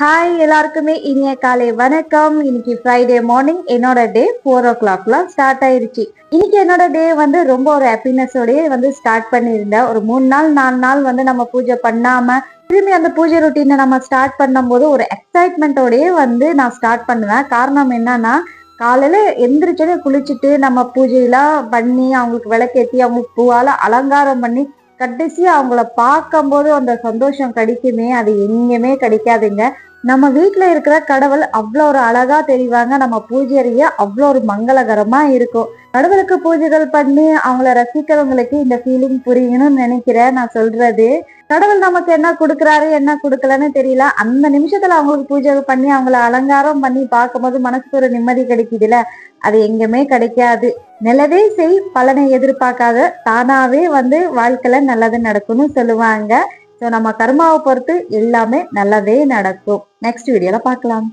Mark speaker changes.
Speaker 1: Hi எல்லாருக்குமே இனிய காலை வணக்கம். இன்னைக்கு ஃப்ரைடே மார்னிங் என்னோட டே ஃபோர் ஓ கிளாக்லாம் ஸ்டார்ட் ஆயிருச்சு. இன்னைக்கு என்னோட டே வந்து ரொம்ப ஒரு ஹாப்பினஸோடய வந்து ஸ்டார்ட் பண்ணியிருந்தேன். ஒரு மூணு நாள் நாலு நாள் வந்து நம்ம பூஜை பண்ணாம திரும்பி அந்த பூஜை ரொட்டீனை நம்ம ஸ்டார்ட் பண்ணும்போது ஒரு எக்ஸைட்மெண்ட்டோடயே வந்து நான் ஸ்டார்ட் பண்ணுவேன். காரணம் என்னன்னா காலையில எந்திரிச்சோடனே குளிச்சுட்டு நம்ம பூஜையெல்லாம் பண்ணி அவங்களுக்கு விளக்கேற்றி அவங்களுக்கு பூவால அலங்காரம் பண்ணி கடைசியா அவங்கள பார்க்கும்போது அந்த சந்தோஷம் கிடைக்குமே அது எங்கேயுமே கிடைக்காதுங்க. நம்ம வீட்டில் இருக்கிற கடவுள் அவ்வளோ ஒரு அழகா தெரிவாங்க நம்ம பூஜை அறைய அவ்வளோ ஒரு மங்களகரமா இருக்கும். கடவுளுக்கு பூஜைகள் பண்ணி அவங்கள ரசிக்கிறவங்களுக்கு இந்த ஃபீலிங் புரியணும்னு நினைக்கிறேன். நான் சொல்றது. கடவுள் நமக்கு என்ன கொடுக்குறாரு என்ன கொடுக்கலன்னு தெரியல. அந்த நிமிஷத்துல அவங்களுக்கு பூஜை பண்ணி அவங்கள அலங்காரம் பண்ணி பார்க்கும்போது மனசுக்கு ஒரு நிம்மதி கிடைக்குதுல அது எங்கேயுமே கிடைக்காது. நல்லதே செய் பலனை எதிர்பார்க்காத தானாவே வந்து வாழ்க்கையில நல்லது நடக்கும்னு சொல்லுவாங்க. ஸோ நம்ம கர்மாவை பொறுத்து எல்லாமே நல்லதே நடக்கும். நெக்ஸ்ட் வீடியோல பார்க்கலாம்.